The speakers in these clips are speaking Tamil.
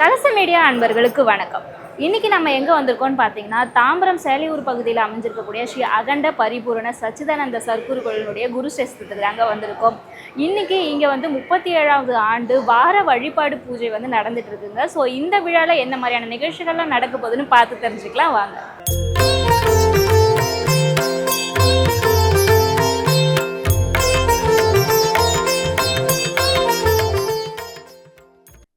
கலச மீடியா அன்பர்களுக்கு வணக்கம். இன்னைக்கு நம்ம எங்கே வந்திருக்கோம்னு பார்த்தீங்கன்னா தாம்பரம் சேலையூர் பகுதியில் அமைஞ்சிருக்கக்கூடிய ஸ்ரீ அகண்ட பரிபூரண சச்சிதானந்த சர்க்குருகளினுடைய குரு சேஸ்திரத்துக்கு தாங்க வந்திருக்கோம். இன்னைக்கு இங்கே வந்து முப்பத்தி ஏழாவது ஆண்டு வார வழிபாடு பூஜை வந்து நடந்துட்டு இருக்குங்க. ஸோ இந்த விழாவில் என்ன மாதிரியான நிகழ்ச்சிகள்லாம் நடக்க போகுதுன்னு பார்த்து தெரிஞ்சுக்கலாம். வாங்க.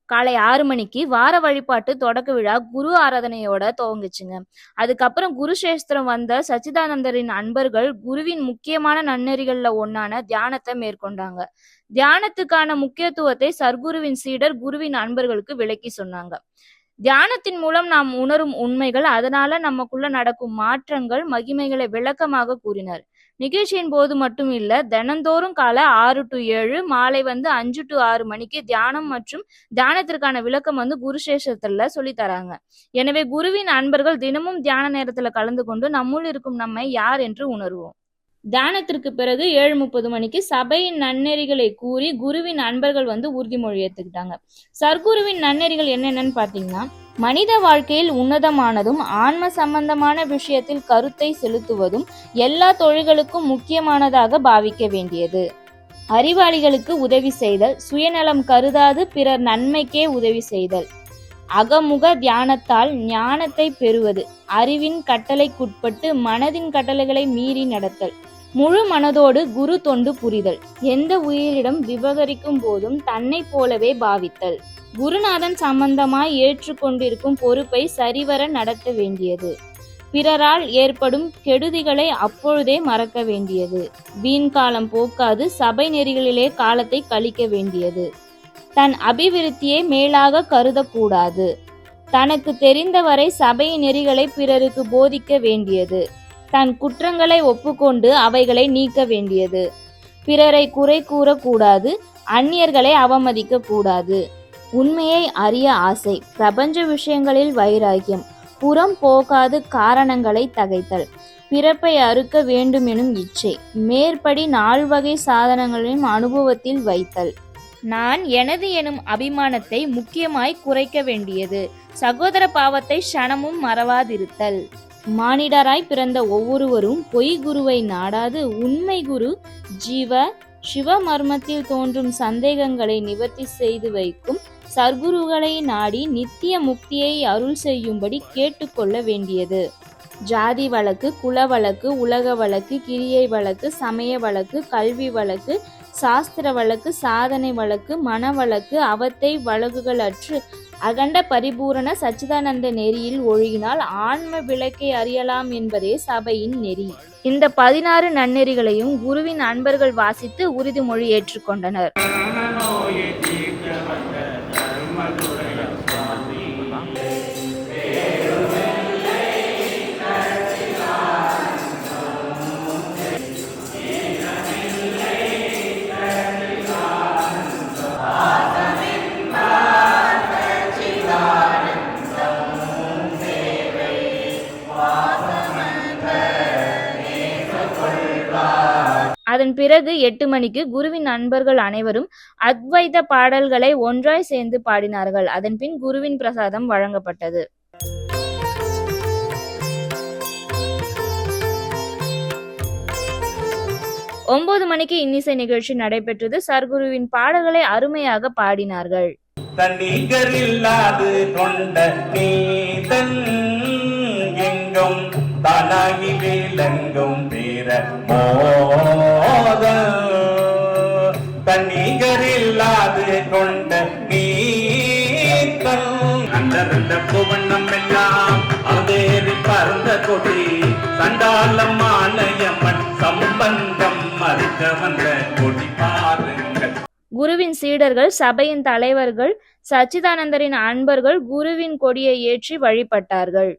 காலை ஆறு மணிக்கு வார வழிபாட்டு தொடக்க விழா குரு ஆராதனையோட துவங்குச்சுங்க. அதுக்கப்புறம் குருசேஸ்திரம் வந்த சச்சிதானந்தரின் அன்பர்கள் குருவின் முக்கியமான நன்னெறிகள்ல ஒன்னான தியானத்தை மேற்கொண்டாங்க. தியானத்துக்கான முக்கியத்துவத்தை சர்க்குருவின் சீடர் குருவின் அன்பர்களுக்கு விளக்கி சொன்னாங்க. தியானத்தின் மூலம் நாம் உணரும் உண்மைகள் அதனால நமக்குள்ள நடக்கும் மாற்றங்கள் மகிமைகளை விளக்கமாக கூறினார். நிகழ்ச்சியின் போது மட்டும் இல்ல தினந்தோறும் காலை ஆறு டு ஏழு மாலை வந்து அஞ்சு டு ஆறு மணிக்கு தியானம் மற்றும் தியானத்திற்கான விளக்கம் வந்து குருசேஷத்துல சொல்லி தராங்க. எனவே குருவின் அன்பர்கள் தினமும் தியான நேரத்துல கலந்து கொண்டு நம்முள் இருக்கும் நம்மை யார் என்று உணர்வோம். தியானத்திற்கு பிறகு ஏழு முப்பது மணிக்கு சபையின் நன்னெறிகளை கூறி குருவின் அன்பர்கள் வந்து உறுதிமொழி ஏத்துக்கிட்டாங்க. சர்க்குருவின் நன்னெறிகள் என்னென்னு பாத்தீங்கன்னா மனித வாழ்க்கையில் உன்னதமானதும் ஆன்ம சம்பந்தமான விஷயத்தில் கருத்தை செலுத்துவதும் எல்லா தொழில்களுக்கும் முக்கியமானதாக பாவிக்க வேண்டியது. அறிவாளிகளுக்கு உதவி செய்தல் சுயநலம் கருதாது பிறர் நன்மைக்கே உதவி செய்தல். அகமுக தியானத்தால் ஞானத்தை பெறுவது அறிவின் கட்டளைக்குட்பட்டு மனதின் கட்டளைகளை மீறி நடத்தல் முழு மனதோடு குரு தொண்டு புரிதல் எந்த உயிரிடம் விவகரிக்கும் போதும் தன்னைப் போலவே பாவித்தல். குருநாதன் சம்பந்தமாய் ஏற்றுக்கொண்டிருக்கும் பொறுப்பை சரிவர நடத்த வேண்டியது. பிறரால் ஏற்படும் கெடுதிகளை அப்பொழுதே மறக்க வேண்டியது. வீண் காலம் போக்காது சபை நெறிகளிலே காலத்தை கழிக்க வேண்டியது. தன் அபிவிருத்தியை மேலாக கருதக்கூடாது. தனக்கு தெரிந்தவரை சபை நெறிகளை பிறருக்கு போதிக்க வேண்டியது. தன் குற்றங்களை ஒப்புக்கொண்டு அவைகளை நீக்க வேண்டியது. பிறரை குறை கூறக்கூடாது அந்நியர்களை அவமதிக்க கூடாது உண்மையை அறிய ஆசை. பிரபஞ்ச விஷயங்களில் வைராகியம் புறம் போகாது காரணங்களை தகைத்தல். பிறப்பை அறுக்க வேண்டுமெனும் இச்சை. மேற்படி நால்வகை சாதனங்களையும் அனுபவத்தில் வைத்தல். நான் எனது எனும் அபிமானத்தை முக்கியமாய் குறைக்க வேண்டியது. சகோதர பாவத்தை க்ஷணமும் மறவாதிருத்தல். மானிடராய் பிறந்த ஒவ்வொருவரும் பொய் குருவை நாடாது. உண்மை குரு ஜீவ சிவ மர்மத்தில் தோன்றும் சந்தேகங்களை நிவர்த்தி செய்து வைக்கும் சர்க்குருகளை நாடி நித்திய முக்தியை அருள் செய்யும்படி கேட்டுக்கொள்ள வேண்டியது. ஜாதி வழக்கு குல வழக்கு உலக வழக்கு கிரியை வழக்கு சமய வழக்கு கல்வி வழக்கு சாஸ்திர வழக்கு சாதனை வழக்கு மன வழக்கு அவத்தை வழக்குகள் அற்று அகண்ட பரிபூரண சச்சிதானந்த நெறியில் ஒழுகினால் ஆன்ம விளக்கை அறியலாம் என்பதே சபையின் நெறி. இந்த பதினாறு நன்னெறிகளையும் குருவின் அன்பர்கள் வாசித்து உறுதிமொழி ஏற்றுக்கொண்டனர். பிறகு எட்டு மணிக்கு குருவின் நண்பர்கள் அனைவரும் அத்வைத பாடல்களை ஒன்றாய் சேர்ந்து பாடினார்கள். அதன்பின் குருவின் பிரசாதம் வழங்கப்பட்டது. ஒன்பது மணிக்கு இன்னிசை நிகழ்ச்சி நடைபெற்றது. சர்க்குருவின் பாடல்களை அருமையாக பாடினார்கள். கொண்ட நீதன் எங்கும் தானாகி விளங்கும் பிற கொண்ட நீதன் அந்த புவனம் எல்லாம் அதேறி பறந்த கொடி. மாலையம்மன் சம்பந்தம் மறுக்க வந்த கொடி பாருங்கள் குருவின் சீடர்கள் சபையின் தலைவர்கள் சச்சிதானந்தரின் அன்பர்கள் குருவின் கொடியை ஏற்றி வழிபட்டார்கள்.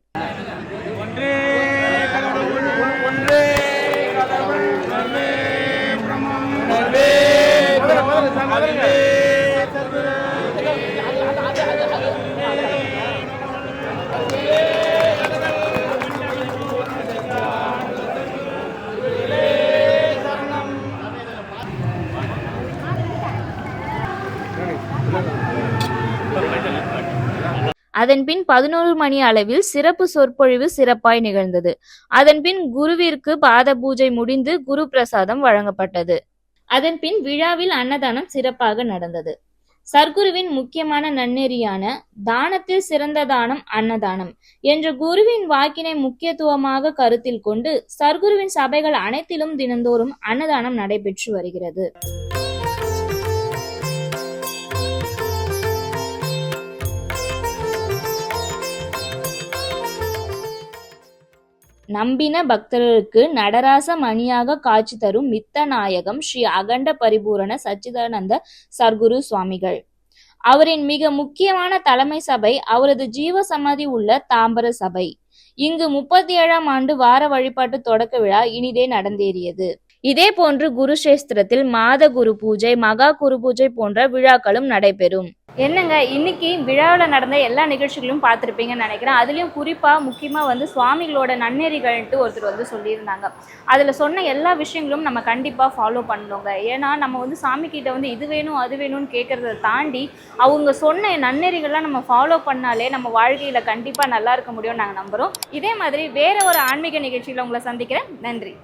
அதன்பின் பதினோரு மணி அளவில் சிறப்பு சொற்பொழிவு சிறப்பாய் நிகழ்ந்தது. அதன் பின் குருவிற்கு பாத பூஜை முடிந்து குரு பிரசாதம் வழங்கப்பட்டது. அதன் பின் விழாவில் அன்னதானம் சிறப்பாக நடந்தது. சர்க்குருவின் முக்கியமான நன்னெறியான தானத்தில் சிறந்த தானம் அன்னதானம் என்ற குருவின் வாக்கினை முக்கியத்துவமாக கருத்தில் கொண்டு சர்க்குருவின் சபைகள் அனைத்திலும் தினந்தோறும் அன்னதானம் நடைபெற்று வருகிறது. நம்பின பக்தர்களுக்கு நடராச மணியாக காட்சி தரும் மித்த நாயகம் ஸ்ரீ அகண்ட பரிபூரண சச்சிதானந்த சர்க்குரு சுவாமிகள். அவரின் மிக முக்கியமான தலைமை சபை அவரது ஜீவ சமாதி உள்ள தாம்பர சபை. இங்கு முப்பத்தி ஏழாம் ஆண்டு வார வழிபாட்டு தொடக்க விழா இனிதே நடந்தேறியது. இதே போன்று குருஷேஸ்திரத்தில் மாத குரு பூஜை மகா குரு பூஜை போன்ற விழாக்களும் நடைபெறும். என்னங்க இன்னைக்கு விழாவில் நடந்த எல்லா நிகழ்ச்சிகளும் பார்த்துருப்பீங்கன்னு நினைக்கிறேன். அதுலேயும் குறிப்பாக முக்கியமாக வந்து சுவாமிகளோட நன்னெறிகள்ன்ட்டு ஒருத்தர் வந்து சொல்லியிருந்தாங்க. அதில் சொன்ன எல்லா விஷயங்களும் நம்ம கண்டிப்பாக ஃபாலோ பண்ணணுங்க. ஏன்னா நம்ம வந்து சாமி கிட்ட வந்து இது வேணும் அது வேணும்னு கேட்குறத தாண்டி அவங்க சொன்ன நன்னெறிகள்லாம் நம்ம ஃபாலோ பண்ணாலே நம்ம வாழ்க்கையில் கண்டிப்பாக நல்லா இருக்க முடியும்னு நாங்கள் நம்புகிறோம் இதே மாதிரி வேறு ஒரு ஆன்மீக நிகழ்ச்சியில் உங்களை சந்திக்கிறேன். நன்றி.